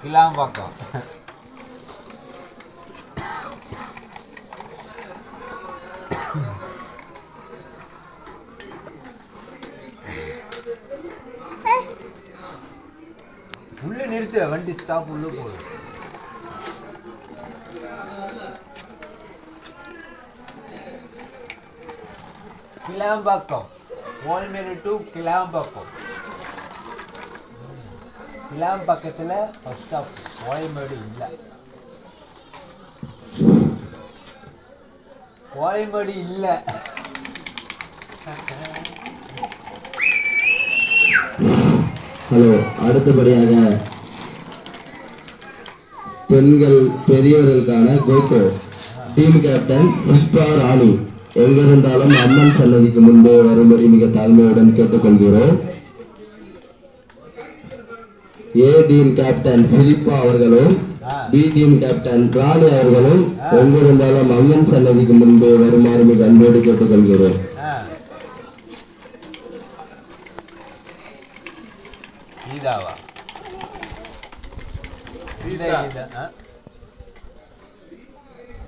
கிளாம்பாக்கம் உள்ள நிறுத்து வண்டி ஸ்டாப் உள்ள போகுது கிளாம்பாக்கம் ஓல்மேடு டு கிளாம்பாக்கம் கிளாம்பாக்கத்தில் ஃபஸ்ட் ஸ்டாப் கோயம்பேடு இல்லை. கோயம்பேடு இல்லை. ஹலோ அடுத்தபடியாக பெண்கள் பெரியவர்களுக்கான cocoa team captain Shilpa Rani எங்கிருந்தாலும் அம்மன் சன்னதிக்கு முன்பே வரும்படி மிக தாழ்மையுடன் கேட்டுக்கொள்கிறோம். ஏ டீம் கேப்டன் சில்பா அவர்களும் பி டீம் கேப்டன் ராணி அவர்களும் எங்கிருந்தாலும் அம்மன் சன்னதிக்கு முன்பே வருமாறு மிக அன்போடு கேட்டுக்கொள்கிறோம். சீதாவா? சீதா.